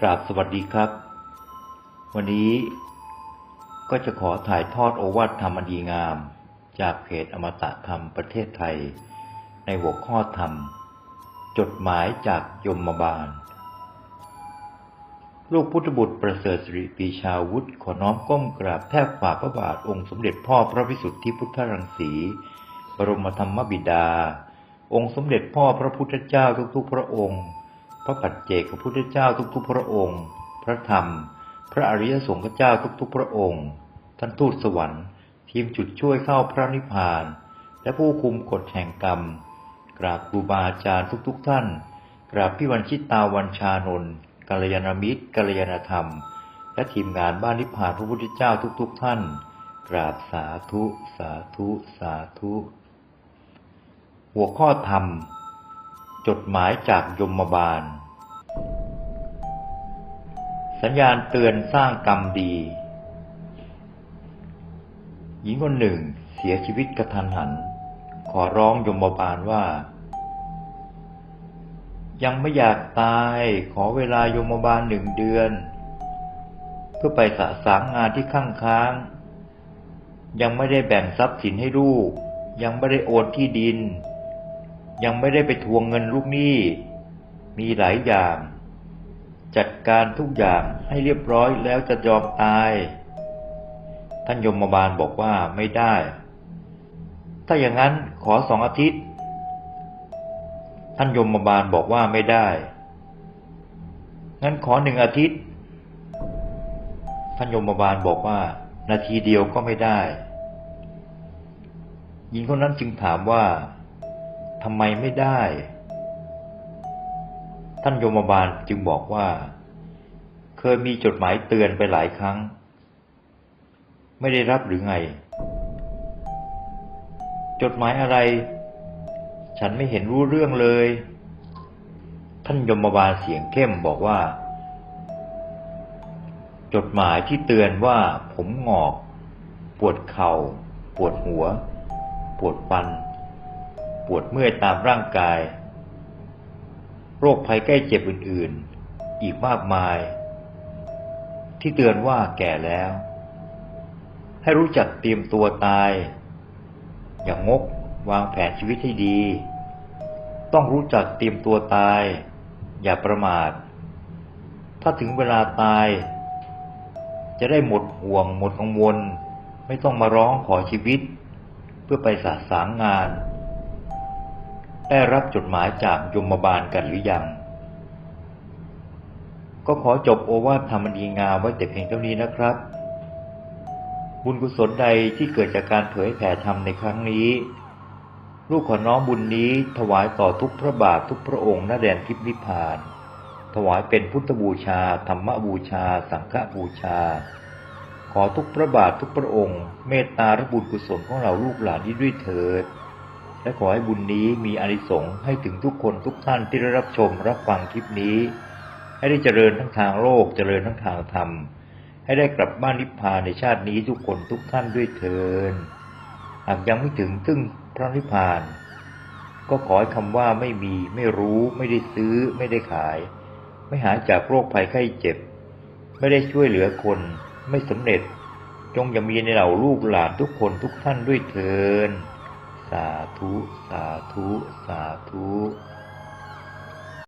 กราบสวัสดีครับ วันนี้ก็จะขอถ่ายทอดโอวาทธรรมดีงาม จากเพจอมตะธรรมประเทศไทย ในหัวข้อธรรม จดหมายจากยมบาล ลูกพุทธบุตรประเสริฐสิริปีชาวุฒิขอน้อมก้มกราบแทบฝ่าพระบาทองค์สมเด็จพ่อพระวิสุทธิพุทธรังสี บรมธรรมบิดา องค์สมเด็จพ่อพระพุทธเจ้าทุกๆพระองค์ พระปัจเจกพระพุทธเจ้าทุกๆ พระองค์ พระธรรม พระอริยสงฆ์เจ้าทุกๆ พระองค์ ท่านทูตสวรรค์ ทีมจุดช่วยเข้าพระนิพพาน และผู้คุมกฎแห่งกรรม กราบครูบาอาจารย์ทุกๆ ท่าน กราบพี่วันชิตตาวันชานนท์กัลยาณมิตรกัลยาณธรรม และทีมงานบ้านนิพพานพระพุทธเจ้าทุกๆ ท่าน กราบสาธุ สาธุ สาธุ หัวข้อธรรม จดหมายจากยมบาล สัญญาณเตือนสร้างกรรมดี หญิงคนหนึ่งเสียชีวิตกระทันหัน ขอร้องยมบาลว่า ยังไม่อยากตายขอเวลายมบาลหนึ่งเดือน เพื่อไปสะสางงานที่ข้างค้าง ยังไม่ได้แบ่งทรัพย์สินให้ลูก ยังไม่ได้โอนที่ดิน ยังไม่ได้ไปทวงเงินลูกหนี้ มีหลายอย่าง จัดการทุกอย่างให้เรียบร้อยแล้วจะยอมตาย ท่านยมบาลบอกว่าไม่ได้ ถ้าอย่างนั้นขอสองอาทิตย์ ท่านยมบาลบอกว่าไม่ได้ งั้นขอหนึ่งอาทิตย์ ท่านยมบาลบอกว่า นาทีเดียวก็ไม่ได้ หญิงคนนั้นจึงถามว่า ทำไมไม่ได้ ท่านยมบาลจึงบอกว่า เคยมีจดหมายเตือนไปหลายครั้ง ไม่ได้รับหรือไง จดหมายอะไร ฉันไม่เห็นรู้เรื่องเลย ท่านยมบาลเสียงเข้มบอกว่า จดหมายที่เตือนว่าผมหงอก ปวดเขา่า ปวดหัว ปวดฟัน ปวดเมื่อยตามร่างกาย โรคภัยใกล้เจ็บอื่นๆ อีกมากมาย ที่เตือนว่าแก่แล้ว ให้รู้จักเตรียมตัวตาย อย่างงกวางแผนชีวิตให้ดี ต้องรู้จักเตรียมตัวตาย อย่าประมาท ถ้าถึงเวลาตาย จะได้หมดห่วงหมดกังวล ไม่ต้องมาร้องขอชีวิต เพื่อไปสะสางงาน ได้รับจดหมายจากยมบาลกันหรือยัง ก็ขอจบโอวาทธรรมดีงามไว้แต่เพียงเท่านี้นะครับ บุญกุศลใดที่เกิดจากการเผยแผ่ธรรมในครั้งนี้ ลูกขอน้อมบุญนี้ถวายต่อทุกพระบาททุกพระองค์ณแดนทิพนิพพาน ถวายเป็นพุทธบูชา ธรรมบูชา สังฆบูชา ขอทุกพระบาททุกพระองค์ เมตตาและบุญกุศลของเราลูกหลานนี้ด้วยเถิด และขอให้บุญนี้มีอนิสงส์ให้ถึงทุกคนทุกท่านที่ได้รับชมรับฟังคลิปนี้ ให้ได้เจริญทั้งทางโลกเจริญทั้งทางธรรม ให้ได้กลับบ้านนิพพานในชาตินี้ทุกคนทุกท่านด้วยเถิดหากยังไม่ถึงซึ่งพระนิพพาน ก็ขอให้คำว่าไม่มีไม่รู้ไม่ได้ซื้อไม่ได้ขาย ไม่หายจากโรคภัยไข้เจ็บ ไม่ได้ช่วยเหลือคนไม่สำเร็จ จงอย่ามีในเหล่าลูกหลานทุกคนทุกท่านด้วยเถิน สาธุ สาธุ สาธุ